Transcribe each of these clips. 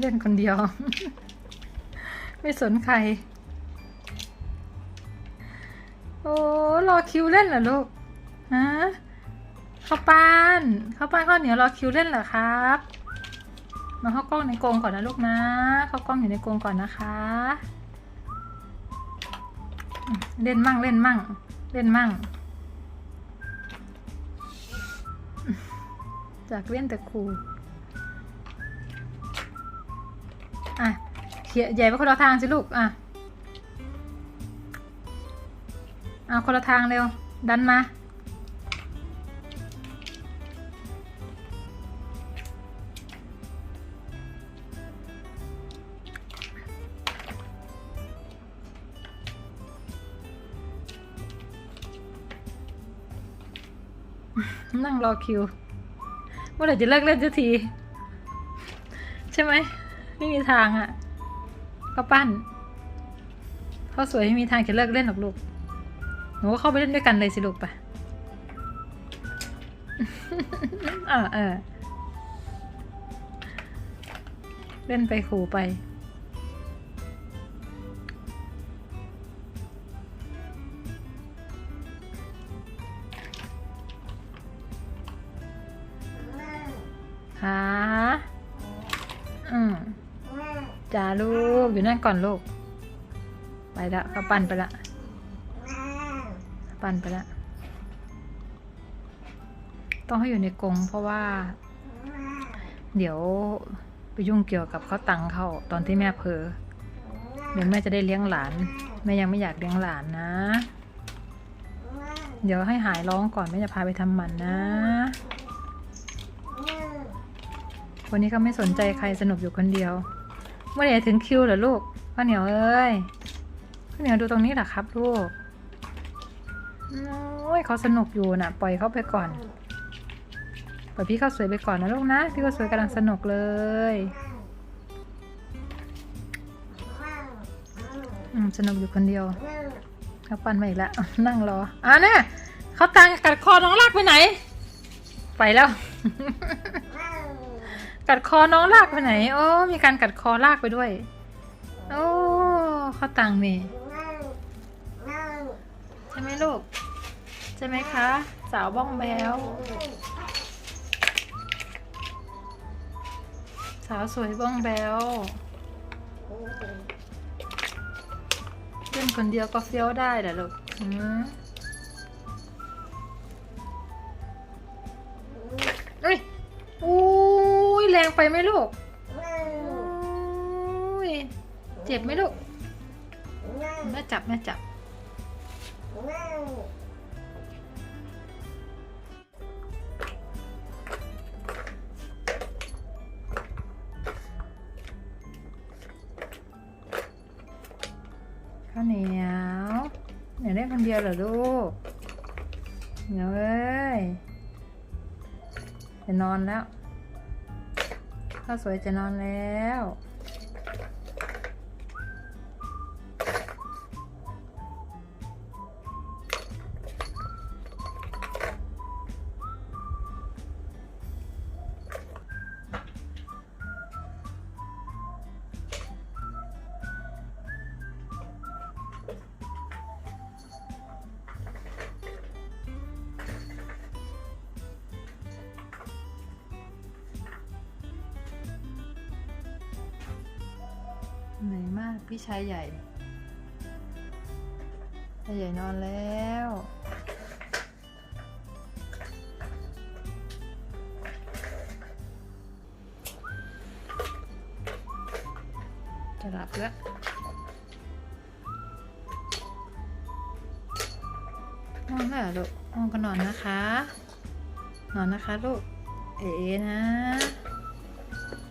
เล่นคนเดียว ไม่สนใคร โอ้รอคิวเล่นเหรอลูกฮะข้าวปั้นข้าวปั้นข้าวเหนียวรอคิวเล่นเหรอครับ มาเข้ากล้องในกรงก่อนนะลูกนะเข้ากล้องอยู่ในกรงก่อนนะคะ เล่นมั่งเล่นมั่ง เล่นมั่ง จากเล่นแต่ครู อะเขียใหญ่ไปคนละทางสิลูก อะเอาคนละทางเร็ว ดันมา นั่งรอคิว เมื่อไหร่จะเลิกเล่นสักที ใช่ไหม ไม่มีทางอะ่ะก็ปั้นเขาสวยไม่มีทางจะเลิกเล่นหรอกลูก หนูก็เข้าไปเล่นด้วยกันเลยสิลูกไปเออเออเล่นไปขู่ไปค่ะอื จ้าลูก อยู่นั่นก่อนลูก ไปละเขาปั่นไปละปั่นไปละ ต้องให้อยู่ในกรงเพราะว่า เดี๋ยวไปยุ่งเกี่ยวกับเขาตังเขาตอนที่แม่เพอเดี๋ยวแม่จะได้เลี้ยงหลาน แม่ยังไม่อยากเลี้ยงหลานนะ เดี๋ยวให้หายร้องก่อนแม่จะพาไปทำหมันนะวันนี้ก็ไม่สนใจใครสนุกอยู่คนเดียว เมื่อไหร่ถึงคิวเหรอลูกข้าวเหนียวเอ้ยข้าวเหนียวดูตรงนี้เหรอครับลูกโอ้ยเขาสนุกอยู่น่ะ ปล่อยเขาไปก่อนปล่อยพี่เขาสวยไปก่อนนะลูกนะ พี่เขาสวยกำลังสนุกเลยอืมสนุกอยู่คนเดียวเขาปั่นมาอีกแล้วนั่งรออะเนี่ยเขาตังกัดคอน้องลากไปไหน ไปแล้ว กัดคอน้องลากไปไหน โอ้ มีการกัดคอลากไปด้วย โอ้เขาตังนี่ใช่ไหมลูก ใช่ไหมคะ สาวบ้องแบวสาวสวยบ้องแบวเล่นคนเดียวก็เฟี้ยวได้เหรอลูกอืมเอ้ยอุ้ย รงไปไหมลูกอุ้ยเจ็บไหมลูกแม่จับแม่จับ ข้าวเหนียวเหนียวเล่นคนเดียวเหรอลูกเหนียวเอ้ยจะนอนแล้ว ข้าวสวยจะนอนแล้ว เหนื่อยมากพี่ชายใหญ่ชายใหญ่นอนแล้วจะหลับแล้วนอนแล้วเหรอลูกนอนก็นอนนะคะ นอนนะคะลูก เอ๋นะ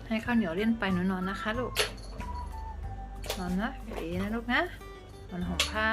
ให้ข้าวเหนียวเล่นไปหนูนอนนะคะลูก นอนนะปีนะลูกนะนอนห่มผ้า